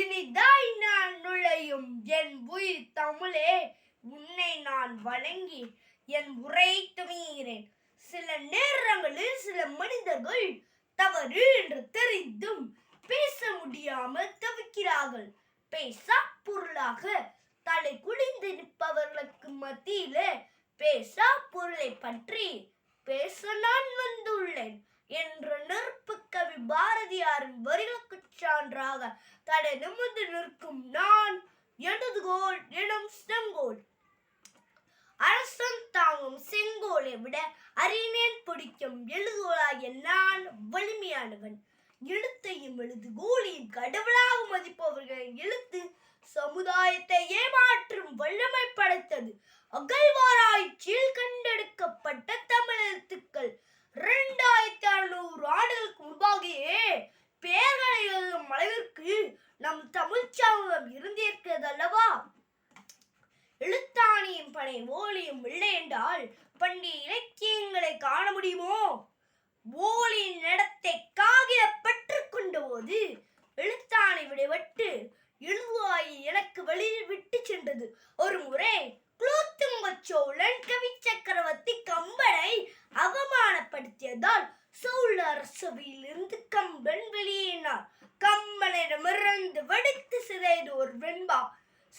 இனிதாய் நான் நுழையும் என் உயிர் தமிழே உன்னை நான் வணங்கி என் உரை துணிகிறேன். சில நேரங்களில் சில மனிதர்கள் தவறு என்று தெரிந்தும் பேச முடியாமல் தவிக்கிறார்கள். பேசா பொருளாக தலை குனிந்து நிற்பவர்களுக்கு மத்தியிலே பேசா பொருளை பற்றி பேச நான் வந்துள்ளேன் என்ற நெருப்பு கவி பாரதியாரின் வரிகளுக்கு சான்றாக கடை நிமிர்ந்து நிற்கும் நான் எனது கோல் எனும் செங்கோல். அரசன் தாங்கும் செங்கோலை விட அறிவேன் பிடிக்கும் எழுதுகோளாகிய நான் வலிமையானவன். எழுத்தையும் எழுது கோலியும் கடவுளாக மதிப்பவர்கள் எழுத்து சமுதாயத்தை ஏமாற்றும் வல்லமை படைத்தது. அகழ்வாராய்ச்சியில் கண்டெடுக்கப்பட்ட அளவிற்கு நம் தமிழ் சமூகம் இருந்திருக்கிறது அல்லவா எழுத்தாணியும் பனை ஓலியும் இல்லை என்றால் பண்டைய இலக்கியங்களை காண முடியுமோ? ஓலியின் நடத்தை காகித பெற்றுக்கொண்ட போது கம்பனிடமிருந்து வெடித்து சிதைது ஒரு வெண்பா.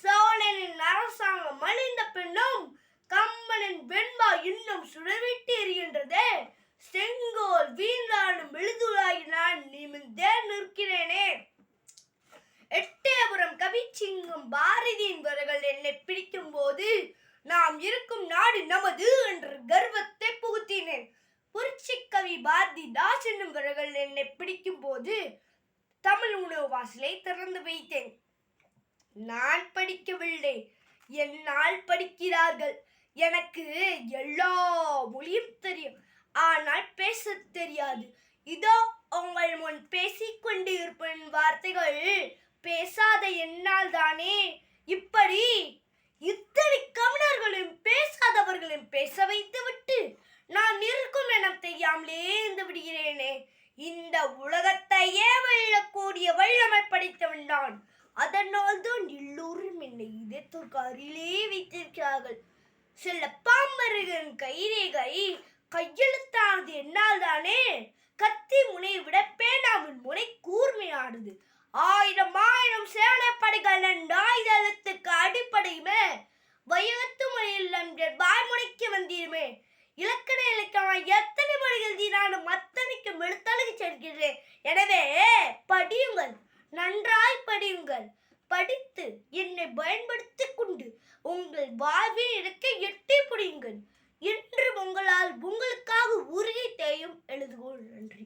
சோழனின் அரசாங்கம் அழிந்த பின்னும் கம்பனின் வெண்பா இன்னும் சுடர்விட்டு எரிகின்றதே. செங்கோல் வீழ்ந்தாலும் விழுதுளாகி நான் நிமிந்தே நிற்கிறேனே. எட்டயபுரம் கவிச்சிங்கும் பாரதியின் வர்கள் என்னை பிடிக்கும் போது நாம் இருக்கும் நாடு நமது என்று கர்வத்தை புகுத்தினேன். புரட்சி கவி பாரதி தாஸ் என்னும் வர்கள் என்னை பிடிக்கும் போது தமிழ் உணவு வாசலை திறந்து வைத்தேன். நான் படிக்கவில்லை. என்னால் படிக்கிறார்கள். எனக்கு எல்லா மொழியும் தெரியும். ஆனால் பேச தெரியாது. இதோ உங்கள் முன் பேசிக் கொண்டிருப்பேன் வார்த்தைகள். பேசாத என்னால் தானே. இப்படி இத்தனை கவிஞர்களும் பேசாதவர்களையும் பேச வைத்துவிட்டு நான் இருக்கும் என தெரியாமலே இருந்து விடுகிறேனே. இந்த உலகத்தையே வெல்லக்கூடிய வல்லமை படைத்தவன் நான். அதனால் தான் எல்லோரும் என்னை இதயத்திற்கு அருகிலே வைத்திருக்கிறார்கள். சில பாம்பருகன் கைரேகை கையெழுத்தானது என்னால் தானே கத்தி முனையை விட பேனாவின் முனை கூர்மையானது. ஆயிரம் ஆயிரம் சேனப்படைகள் என்ற ஆயுத அடிப்படையுமே. வயகத்து முறையில் நன்ற வாய்முனைக்கு வந்தீருமே. இலக்கண இலக்கணம் எத்தனை மொழிகள் தீரானும் அத்தனைக்கும் எழுத்து செல்கிறேன் எனவே படியுங்கள் நன்றாய் படியுங்கள். படித்து என்னை பயன்படுத்திக் கொண்டு உங்கள் வாழ்வில் இருக்க எட்டி பிடியுங்கள். என்று உங்களால் உங்களுக்காக உருகி தேயும். எழுதுகோள் நன்றி.